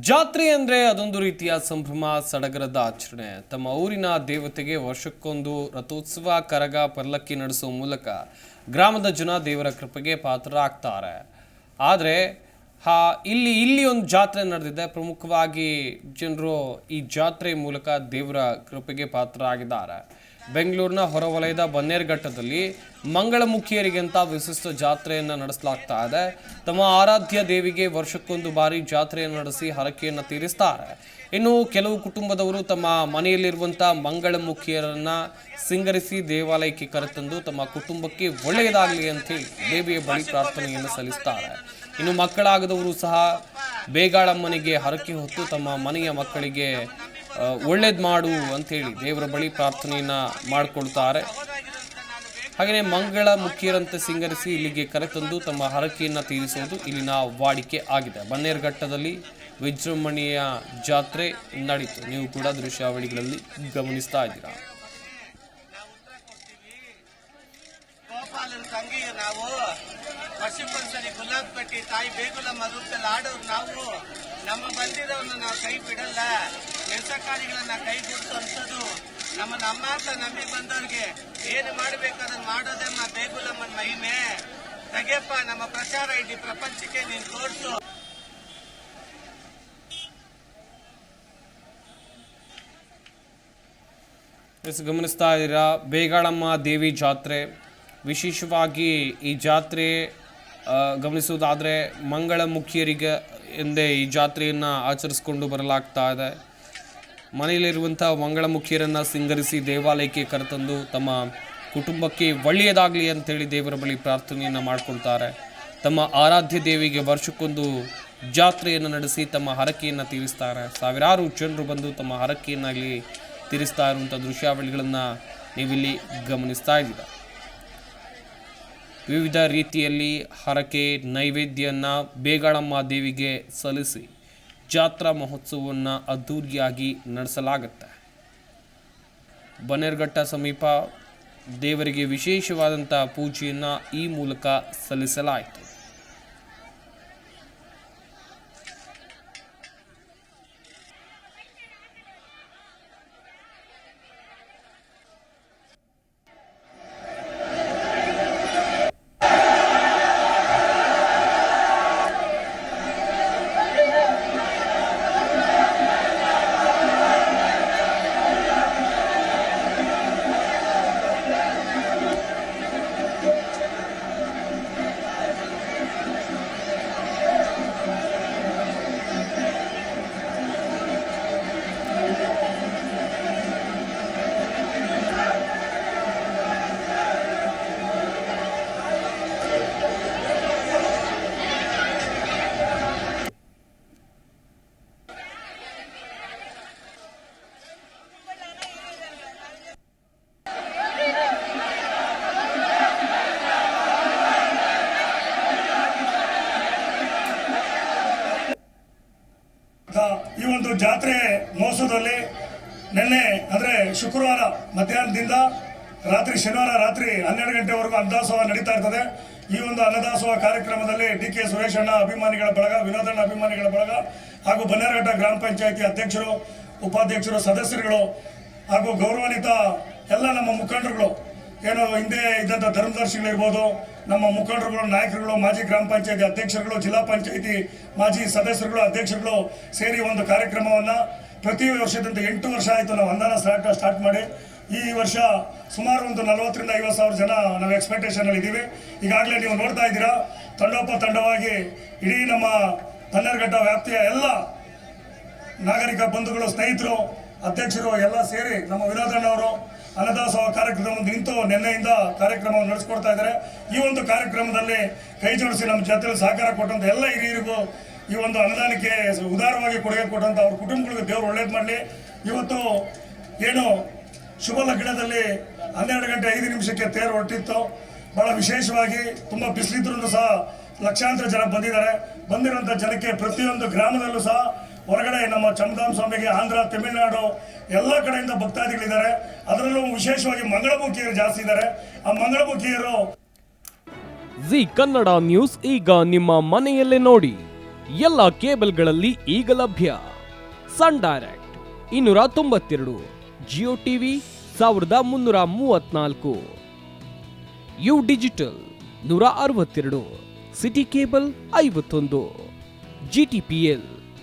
ಜಾತ್ರೆ ಅಂದ್ರೆ ಅದೊಂದು ರೀತಿಯ ಸಂಭ್ರಮ, ಸಡಗರದ ಆಚರಣೆ. ತಮ್ಮ ಊರಿನ ದೇವತೆಗೆ ವರ್ಷಕ್ಕೊಂದು ರಥೋತ್ಸವ, ಕರಗ ಪಲ್ಲಕ್ಕಿ ನಡೆಸುವ ಮೂಲಕ ಗ್ರಾಮದ ಜನ ದೇವರ ಕೃಪೆಗೆ ಪಾತ್ರರಾಗ್ತಾರೆ. ಆದರೆ, ಹಾ, ಇಲ್ಲಿ ಇಲ್ಲಿ ಒಂದು ಜಾತ್ರೆ ನಡೆದಿದೆ. ಪ್ರಮುಖವಾಗಿ ಜನರು ಈ ಜಾತ್ರೆ ಮೂಲಕ ದೇವರ ಕೃಪೆಗೆ ಪಾತ್ರರಾಗಿದ್ದಾರೆ. ಬೆಂಗಳೂರಿನ ಹೊರವಲಯದ ಬನ್ನೇರ್ಘಟ್ಟದಲ್ಲಿ ಮಂಗಳಮುಖಿಯರಿಗಿಂತ ವಿಶಿಷ್ಟ ಜಾತ್ರೆಯನ್ನು ನಡೆಸಲಾಗ್ತಾ ಇದೆ. ತಮ್ಮ ಆರಾಧ್ಯ ದೇವಿಗೆ ವರ್ಷಕ್ಕೊಂದು ಬಾರಿ ಜಾತ್ರೆಯನ್ನು ನಡೆಸಿ ಹರಕೆಯನ್ನು ತೀರಿಸ್ತಾರೆ. ಇನ್ನು ಕೆಲವು ಕುಟುಂಬದವರು ತಮ್ಮ ಮನೆಯಲ್ಲಿರುವಂಥ ಮಂಗಳಮುಖಿಯರನ್ನು ಸಿಂಗರಿಸಿ ದೇವಾಲಯಕ್ಕೆ ಕರೆತಂದು ತಮ್ಮ ಕುಟುಂಬಕ್ಕೆ ಒಳ್ಳೆಯದಾಗಲಿ ಅಂತೇಳಿ ದೇವಿಯ ಬಳಿ ಪ್ರಾರ್ಥನೆಯನ್ನು ಸಲ್ಲಿಸ್ತಾರೆ. ಇನ್ನು ಮಕ್ಕಳಾಗದವರು ಸಹ ಬೇಗಾಳಮ್ಮನಿಗೆ ಹರಕೆ ಹೊತ್ತು ತಮ್ಮ ಮನೆಯ ಮಕ್ಕಳಿಗೆ ಒಳ್ಳೇದು ಮಾಡು ಅಂಥೇಳಿ ದೇವರ ಬಳಿ ಪ್ರಾರ್ಥನೆಯನ್ನು ಮಾಡಿಕೊಳ್ತಾರೆ. ಹಾಗೆಯೇ ಮಂಗಳ ಮುಖಿಯರಂತೆ ಸಿಂಗರಿಸಿ ಇಲ್ಲಿಗೆ ಕರೆತಂದು ತಮ್ಮ ಹರಕೆಯನ್ನು ತೀರಿಸುವುದು ಇಲ್ಲಿನ ವಾಡಿಕೆ ಆಗಿದೆ. ಬನ್ನೇರುಘಟ್ಟದಲ್ಲಿ ವಿಜೃಂಭಣೆಯ ಜಾತ್ರೆ ನಡೀತು. ನೀವು ಕೂಡ ದೃಶ್ಯಾವಳಿಗಳಲ್ಲಿ ಗಮನಿಸ್ತಾ ಇದ್ದೀರಾ. ನಾವು ಪಶುಪಂಚರಿ ಗುಲಾಬ್ ಪಟ್ಟಿ, ತಾಯಿ ಬೇಗುಲಮ್ಮ ರೂಪದಲ್ಲಿ ಆಡೋರು ನಾವು. ನಮ್ಮ ಬಂದಿರೋನ್ನ ನಾವು ಕೈ ಬಿಡಲ್ಲ. ಕೆಲಸಕಾರಿಗಳನ್ನ ಕಾರ್ಯಗಳನ್ನ ಅನ್ಸೋದು ನಮ್ಮ ನಮ್ಮ ಅಂತ ನಂಬಿ ಬಂದವ್ರಿಗೆ ಏನು ಮಾಡ್ಬೇಕಾದ್ರೆ ಮಾಡೋದಮ್ಮ ಬೇಗುಲಮ್ಮನ ಮಹಿಮೆ. ತಗೆಪ್ಪ ನಮ್ಮ ಪ್ರಚಾರ ಇಡೀ ಪ್ರಪಂಚಕ್ಕೆ ನೀನು ತೋರಿಸು. ಗಮನಿಸ್ತಾ ಇದ್ದೀರಾ? ಬೇಗಾಳಮ್ಮ ದೇವಿ ಜಾತ್ರೆ. ವಿಶೇಷವಾಗಿ ಈ ಜಾತ್ರೆ ಗಮನಿಸುವುದಾದರೆ ಮಂಗಳ ಮುಖಿಯರಿಗೆ ಎಂದೇ ಈ ಜಾತ್ರೆಯನ್ನು ಆಚರಿಸ್ಕೊಂಡು ಬರಲಾಗ್ತಾ ಇದೆ. ಮನೆಯಲ್ಲಿರುವಂಥ ಮಂಗಳಮುಖಿಯರನ್ನು ಸಿಂಗರಿಸಿ ದೇವಾಲಯಕ್ಕೆ ಕರೆತಂದು ತಮ್ಮ ಕುಟುಂಬಕ್ಕೆ ಒಳ್ಳೆಯದಾಗಲಿ ಅಂತೇಳಿ ದೇವರ ಬಳಿ ಪ್ರಾರ್ಥನೆಯನ್ನು ಮಾಡಿಕೊಳ್ತಾರೆ. ತಮ್ಮ ಆರಾಧ್ಯ ದೇವಿಗೆ ವರ್ಷಕ್ಕೊಂದು ಜಾತ್ರೆಯನ್ನು ನಡೆಸಿ ತಮ್ಮ ಹರಕೆಯನ್ನು ತೀರಿಸ್ತಾರೆ. ಸಾವಿರಾರು ಜನರು ಬಂದು ತಮ್ಮ ಹರಕೆಯನ್ನಾಗಲಿ ತೀರಿಸ್ತಾ ಇರುವಂಥ ದೃಶ್ಯಾವಳಿಗಳನ್ನು ನೀವಿಲ್ಲಿ ಗಮನಿಸ್ತಾ ಇದ್ದೀರ? ವಿವಿಧ ರೀತಿಯಲ್ಲಿ ಹರಕೆ ನೈವೇದ್ಯನ ಬೇಗಳಮ್ಮ ದೇವಿಗೆ ಸಲ್ಲಿಸಿ ಜಾತ್ರಾ ಮಹೋತ್ಸವವನ್ನು ಅದ್ಧೂರಿಯಾಗಿ ನಡೆಸಲಾಗುತ್ತೆ. ಬನ್ನೇರುಘಟ್ಟ ಸಮೀಪ ದೇವರಿಗೆ ವಿಶೇಷವಾದಂಥ ಪೂಜೆಯನ್ನು ಈ ಮೂಲಕ ಸಲ್ಲಿಸಲಾಯಿತು. ಜಾತ್ರೆ ಮಹೋತ್ಸವದಲ್ಲಿ ನಿನ್ನೆ, ಅಂದರೆ ಶುಕ್ರವಾರ ಮಧ್ಯಾಹ್ನದಿಂದ ರಾತ್ರಿ, ಶನಿವಾರ ರಾತ್ರಿ ಹನ್ನೆರಡು ಗಂಟೆವರೆಗೂ ಅನ್ನದಾಸೋಹ ನಡೀತಾ ಇರ್ತದೆ. ಈ ಒಂದು ಅನ್ನದಾಸೋಹ ಕಾರ್ಯಕ್ರಮದಲ್ಲಿ ಡಿ ಕೆ ಸುರೇಶ್ ಅಣ್ಣ ಅಭಿಮಾನಿಗಳ ಬಳಗ ವಿನೋದಣ್ಣ ಅಭಿಮಾನಿಗಳ ಬಳಗ, ಹಾಗೂ ಬನ್ನೇರಘಟ್ಟ ಗ್ರಾಮ ಪಂಚಾಯಿತಿ ಅಧ್ಯಕ್ಷರು, ಉಪಾಧ್ಯಕ್ಷರು, ಸದಸ್ಯರುಗಳು ಹಾಗೂ ಗೌರವಾನ್ವಿತ ಎಲ್ಲ ನಮ್ಮ ಮುಖಂಡರುಗಳು ಏನು ಹಿಂದೆ ಇದ್ದಂಥ ಧರ್ಮದರ್ಶಿಗಳಿರ್ಬೋದು, ನಮ್ಮ ಮುಖಂಡರುಗಳು, ನಾಯಕರುಗಳು, ಮಾಜಿ ಗ್ರಾಮ ಪಂಚಾಯತಿ ಅಧ್ಯಕ್ಷರುಗಳು, ಜಿಲ್ಲಾ ಪಂಚಾಯತಿ ಮಾಜಿ ಸದಸ್ಯರುಗಳು, ಅಧ್ಯಕ್ಷರುಗಳು ಸೇರಿ ಒಂದು ಕಾರ್ಯಕ್ರಮವನ್ನು ಪ್ರತಿ ವರ್ಷದಂತೆ ಎಂಟು ವರ್ಷ ಆಯಿತು ನಾವು ಅಂದಾನ ಸ್ಟಾರ್ಟ್ ಸ್ಟಾರ್ಟ್ ಮಾಡಿ. ಈ ವರ್ಷ ಸುಮಾರು ಒಂದು ನಲವತ್ತರಿಂದ ಐವತ್ತು ಸಾವಿರ ಜನ ನಾವು ಎಕ್ಸ್ಪೆಕ್ಟೇಷನಲ್ಲಿ ಇದ್ದೀವಿ. ಈಗಾಗಲೇ ನೀವು ನೋಡ್ತಾ ಇದ್ದೀರಾ, ತಂಡೋಪ ತಂಡವಾಗಿ ಇಡೀ ನಮ್ಮ ಬನ್ನೇರುಘಟ್ಟ ವ್ಯಾಪ್ತಿಯ ಎಲ್ಲ ನಾಗರಿಕ ಬಂಧುಗಳು, ಸ್ನೇಹಿತರು ಅಧ್ಯಕ್ಷರು ಎಲ್ಲ ಸೇರಿ ನಮ್ಮ ವಿನೋದಣ್ಣವರು ಅನ್ನದಾಸೋಹ ಕಾರ್ಯಕ್ರಮ ನಿಂತು ನಿನ್ನೆಯಿಂದ ಕಾರ್ಯಕ್ರಮವನ್ನು ನಡೆಸ್ಕೊಡ್ತಾ ಇದ್ದಾರೆ. ಈ ಒಂದು ಕಾರ್ಯಕ್ರಮದಲ್ಲಿ ಕೈ ಜೋಡಿಸಿ ನಮ್ಮ ಜೊತೆ ಸಹಕಾರ ಕೊಟ್ಟಂತ ಎಲ್ಲ ಹಿರಿಯರಿಗೂ ಈ ಒಂದು ಅನುದಾನಕ್ಕೆ ಉದಾರವಾಗಿ ಕೊಡುಗೆ ಕೊಟ್ಟಂತ ಅವ್ರ ಕುಟುಂಬಗಳಿಗೆ ದೇವರು ಒಳ್ಳೇದು ಮಾಡಲಿ. ಇವತ್ತು ಏನು ಶುಭ ಲಗ್ನದಲ್ಲಿ ಹನ್ನೆರಡು ಗಂಟೆ ಐದು ನಿಮಿಷಕ್ಕೆ ತೇರು ಹೊರಟಿತ್ತು. ಬಹಳ ವಿಶೇಷವಾಗಿ ತುಂಬ ಬಿಸಿಲಿದ್ರೂ ಸಹ ಲಕ್ಷಾಂತರ ಜನ ಬಂದಿದ್ದಾರೆ. ಬಂದಿರುವಂಥ ಜನಕ್ಕೆ ಪ್ರತಿಯೊಂದು ಗ್ರಾಮದಲ್ಲೂ ಸಹ ಹೊರಗಡೆ ನಮ್ಮ ಚಂದಾಮ ಸ್ವಾಮಿಗೆ ಆಂಧ್ರ, ತಮಿಳುನಾಡು ಎಲ್ಲ ಕಡೆಯಿಂದ ಭಕ್ತಾದಿಗಳಿದ್ದಾರೆ. ಅದರಲ್ಲೂ ವಿಶೇಷವಾಗಿ ಮಂಗಳಮುಖಿಯರು ಜಾಸ್ತಿ ಇದ್ದಾರೆ. ಆ ಮಂಗಳಮುಖಿಯರು ಜಿ ಕನ್ನಡ ನ್ಯೂಸ್ ಈಗ ನಿಮ್ಮ ಮನೆಯಲ್ಲೇ ನೋಡಿ. ಎಲ್ಲ ಕೇಬಲ್ಗಳಲ್ಲಿ ಈಗ ಲಭ್ಯ. ಸನ್ ಡೈರೆಕ್ಟ್ ಇನ್ನೂರ ತೊಂಬತ್ತೆರಡು, ಜಿಯೋ ಟಿವಿ ಸಾವಿರದ ಮುನ್ನೂರ ಮೂವತ್ನಾಲ್ಕು ಯು ಡಿಜಿಟಲ್ ನೂರ ಅರವತ್ತೆರಡು, ಸಿಟಿ ಕೇಬಲ್ ಐವತ್ತೊಂದು, ಜಿಟಿಪಿಎಲ್